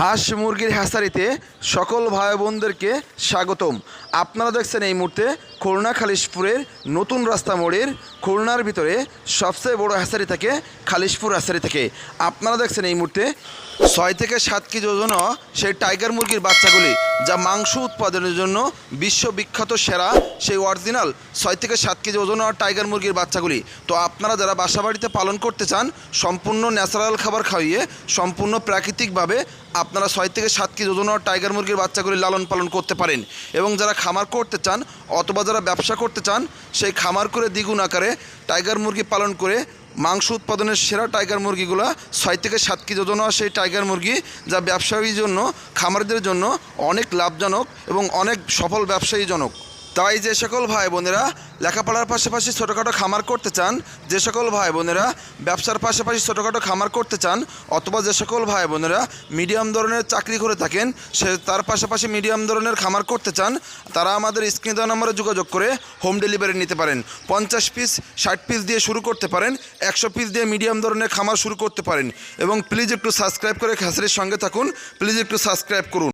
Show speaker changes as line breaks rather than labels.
হাঁস মুরগির হ্যাসারিতে সকল ভাই বোনদেরকে স্বাগতম। আপনারা দেখছেন এই মুহূর্তে খুলনা খালিশপুরের নতুন রাস্তা মোড়ের খুলনার ভিতরে সবচেয়ে বড় হ্যাসারি থাকে, খালিশপুর হ্যাসারি থেকে। আপনারা দেখছেন এই মুহূর্তে ছয় থেকে সাত কেজি ওজন সেই টাইগার মুরগির বাচ্চাগুলি, যা মাংস উৎপাদনের জন্য বিশ্ববিখ্যাত সেরা, সেই অরিজিনাল ছয় থেকে সাত কেজি ওজন টাইগার মুরগির বাচ্চাগুলি। তো আপনারা যারা বাসা বাড়িতে পালন করতে চান, সম্পূর্ণ ন্যাচারাল খাবার খাইয়ে, সম্পূর্ণ প্রাকৃতিকভাবে আপনারা ছয় থেকে সাত কেজি ওজন টাইগার মুরগির বাচ্চাগুলি লালন পালন করতে পারেন। এবং যারা খামার করতে চান, অথবা যারা ব্যবসা করতে চান, সেই খামার করে দ্বিগুণ আকারে টাইগার মুরগি পালন করে মাংস উৎপাদনের সেরা টাইগার মুরগিগুলো ছয় থেকে সাত কেজি ওজন আসে সেই টাইগার মুরগি যা ব্যবসায়ীর জন্য, খামারদের জন্য অনেক লাভজনক এবং অনেক সফল ব্যবসায়ীজনক। তাই যে সকল ভাই বোনেরা লেখাপড়ার পাশাপাশি ছোটোখাটো খামার করতে চান, যে সকল ভাই বোনেরা ব্যবসার পাশাপাশি ছোটোখাটো খামার করতে চান, অথবা যে সকল ভাই বোনেরা মিডিয়াম ধরনের চাকরি করে থাকেন, সে তার পাশাপাশি মিডিয়াম ধরনের খামার করতে চান, তারা আমাদের স্ক্রিন দেওয়া নম্বরে যোগাযোগ করে হোম ডেলিভারি নিতে পারেন। পঞ্চাশ পিস, ষাট পিস দিয়ে শুরু করতে পারেন, একশো পিস দিয়ে মিডিয়াম ধরনের খামার শুরু করতে পারেন। এবং প্লিজ একটু সাবস্ক্রাইব করে খাসারির সঙ্গে থাকুন, প্লিজ একটু সাবস্ক্রাইব করুন।